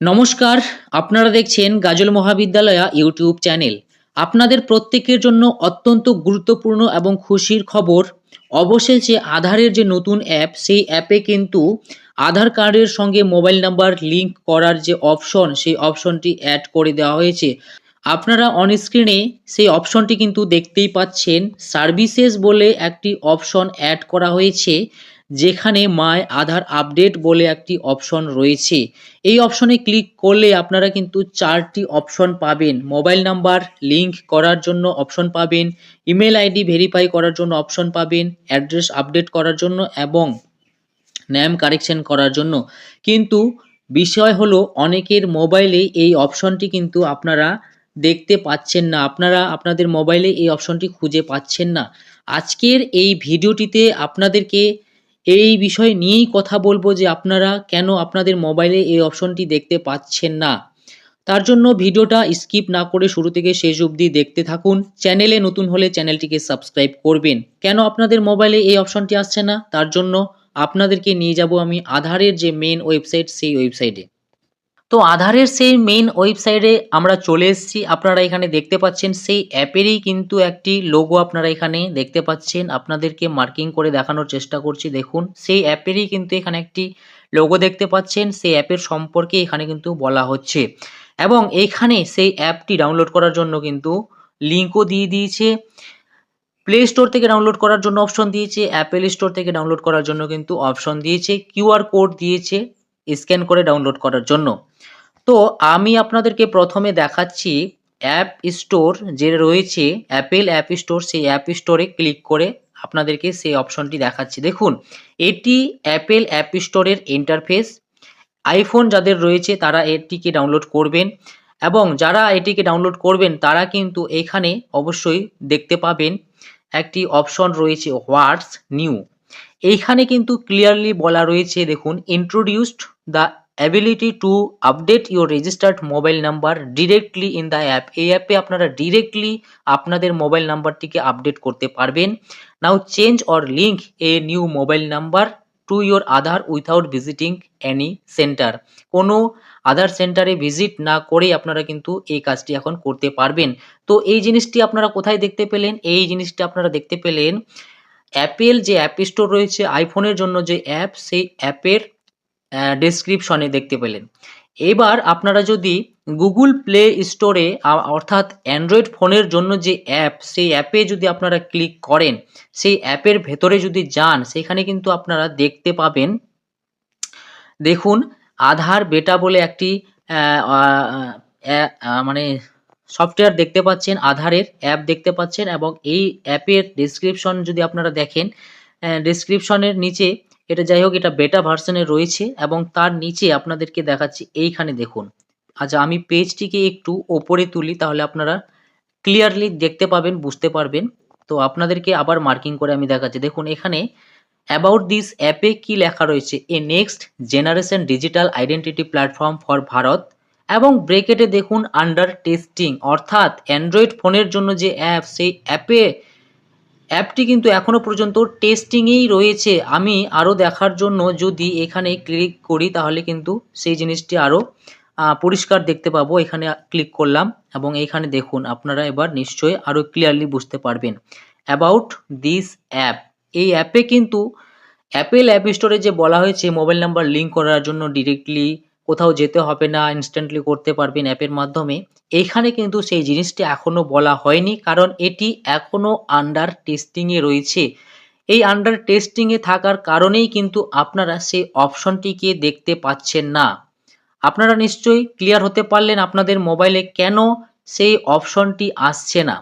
নমস্কার, আপনারা দেখছেন গাজল মহাবিদ্যালয়া ইউটিউব চ্যানেল। আপনাদের প্রত্যেকের জন্য অত্যন্ত গুরুত্বপূর্ণ এবং খুশির খবর, অবশেষে আধারের যে নতুন অ্যাপ, সেই অ্যাপে কিন্তু আধার কার্ডের সঙ্গে মোবাইল নাম্বার লিংক করার যে অপশন, সেই অপশনটি অ্যাড করে দেওয়া হয়েছে। আপনারা অন স্ক্রিনে সেই অপশনটি কিন্তু দেখতেই পাচ্ছেন। সার্ভিসেস বলে একটি অপশন অ্যাড করা হয়েছে। যেখানে মাই আধার আপডেট বলে একটি অপশন রয়েছে। এই অপশনে ক্লিক করলে আপনারা কিন্তু চারটি অপশন পাবেন। মোবাইল নাম্বার, লিংক করার জন্য অপশন পাবেন, ইমেল আইডি ভেরিফাই করার জন্য অপশন পাবেন, অ্যাড্রেস আপডেট করার জন্য এবং নেম কারেকশন করার জন্য। কিন্তু বিষয় হলো, অনেকের মোবাইলে এই অপশনটি কিন্তু আপনারা দেখতে পাচ্ছেন না। আপনারা আপনাদের মোবাইলে এই অপশনটি খুঁজে পাচ্ছেন না। আজকের এই ভিডিওটিতে আপনাদেরকে এই বিষয় নিয়েই কথা বলব যে আপনারা কেন আপনাদের মোবাইলে এই অপশনটি দেখতে পাচ্ছেন না। তার জন্য ভিডিওটা স্কিপ না করে শুরু থেকে শেষ অবধি দেখতে থাকুন। চ্যানেলে নতুন হলে চ্যানেলটিকে সাবস্ক্রাইব করবেন। কেন আপনাদের মোবাইলে এই অপশনটি আসছে না? তার জন্য আপনাদেরকে নিয়ে যাব আমি আধারের যে মেন ওয়েবসাইট সেই ওয়েবসাইটে তো আধারের সেই মেইন ওয়েবসাইটে আমরা চলে এসেছি। আপনারা এখানে দেখতে পাচ্ছেন, সেই অ্যাপেরই কিন্তু একটি লোগো আপনারা এখানে দেখতে পাচ্ছেন। আপনাদেরকে মার্কিং করে দেখানোর চেষ্টা করছি, দেখুন। সেই অ্যাপেরই কিন্তু এখানে একটি লোগো দেখতে পাচ্ছেন। সেই অ্যাপের সম্পর্কে এখানে কিন্তু বলা হচ্ছে। এবং এখানে সেই অ্যাপটি ডাউনলোড করার জন্য কিন্তু লিঙ্কও দিয়ে দিয়েছে। প্লে স্টোর থেকে ডাউনলোড করার জন্য অপশন দিয়েছে। অ্যাপেল স্টোর থেকে ডাউনলোড করার জন্য কিন্তু অপশন দিয়েছে। কিউআর কোড দিয়েছে। স্ক্যান করে ডাউনলোড করার জন্য। তো আমি আপনাদেরকে প্রথমে দেখাচ্ছি অ্যাপ স্টোর যে রয়েছে, অ্যাপেল অ্যাপ স্টোর, সেই অ্যাপ স্টোরে ক্লিক করে আপনাদেরকে সেই অপশনটি দেখাচ্ছি। দেখুন, এটি অ্যাপেল অ্যাপ স্টোরের ইন্টারফেস। আইফোন যাদের রয়েছে, তারা এটিকে ডাউনলোড করবেন এবং যারা এটিকে ডাউনলোড করবেন, তারা কিন্তু এখানে অবশ্যই দেখতে পাবেন একটি অপশন রয়েছে, হোয়াটস নিউ। এইখানে কিন্তু ক্লিয়ারলি বলা রয়েছে, দেখুন, introduced the ability to update your registered mobile number directly in the app এই অ্যাপে আপনারা ডিরেক্টলি আপনাদের মোবাইল নাম্বারটিকে আপডেট করতে পারবেন। Now change or link a new mobile number to your Aadhaar without visiting any centre কোনো আধার সেন্টারে visit না করেই আপনারা কিন্তু এই কাজটি এখন করতে পারবেন। তো এই জিনিসটি আপনারা কোথায় দেখতে পেলেন? এই জিনিসটি আপনারা দেখতে পেলেন অ্যাপেল যে অ্যাপ স্টোর রয়েছে আইফোনের জন্য যে অ্যাপ সেই অ্যাপের ডেসক্রিপশনে দেখতে পেলেন। এবার আপনারা যদি গুগল প্লে স্টোরে অর্থাৎ অ্যান্ড্রয়েড ফোনের জন্য যে অ্যাপ সেই অ্যাপে যদি আপনারা ক্লিক করেন, সেই অ্যাপের ভেতরে যদি যান, সেখানে কিন্তু আপনারা দেখতে পাবেন, দেখুন, আধার বেটা বলে একটি মানে সফটওয়্যার দেখতে পাচ্ছেন, আধারের অ্যাপ দেখতে পাচ্ছেন, এবং এই অ্যাপের ডিসক্রিপশন যদি আপনারা দেখেন ডিসক্রিপশনের নিচে এটা যাই হোক, এটা বেটা ভার্সনে রয়েছে এবং তার নিচে আপনাদেরকে দেখাচ্ছি, এইখানে দেখুন। আচ্ছা আমি পেজটিকে একটু ওপরে তুলি, তাহলে আপনারা ক্লিয়ারলি দেখতে পাবেন, বুঝতে পারবেন। তো আপনাদেরকে আবার মার্কিং করে আমি দেখাচ্ছি। দেখুন, এখানে অ্যাবাউট দিস অ্যাপে কি লেখা রয়েছে? A next generation digital identity platform for Bharat এবং ব্রেকেটে দেখুন আন্ডার টেস্টিং অর্থাৎ অ্যান্ড্রয়েড ফোনের জন্য যে অ্যাপ সেই অ্যাপে অ্যাপটি কিন্তু এখনও পর্যন্ত টেস্টিংয়েই রয়েছে। আমি আরও দেখার জন্য যদি এখানে ক্লিক করি তাহলে কিন্তু সেই জিনিসটি আরও পরিষ্কার দেখতে পাবো। এখানে ক্লিক করলাম এবং এইখানে দেখুন আপনারা এবার নিশ্চয়ই আরও ক্লিয়ারলি বুঝতে পারবেন। অ্যাবাউট দিস অ্যাপ এই অ্যাপে কিন্তু অ্যাপেল অ্যাপ স্টোরে যে বলা হয়েছে মোবাইল নাম্বার লিঙ্ক করার জন্য ডিরেক্টলি কোথাও যেতে হবে না ইনস্ট্যান্টলি করতে পারবেন অ্যাপের মাধ্যমে। এইখানে কিন্তু সেই জিনিসটি এখনও বলা হয়নি, কারণ এটি এখনও আন্ডার টেস্টিংয়ে রয়েছে। এই আন্ডার টেস্টিংয়ে থাকার কারণেই কিন্তু আপনারা সেই অপশনটিকে দেখতে পাচ্ছেন না। আপনারা নিশ্চয়ই ক্লিয়ার হতে পারলেন আপনাদের মোবাইলে কেন সেই অপশনটি আসছে না।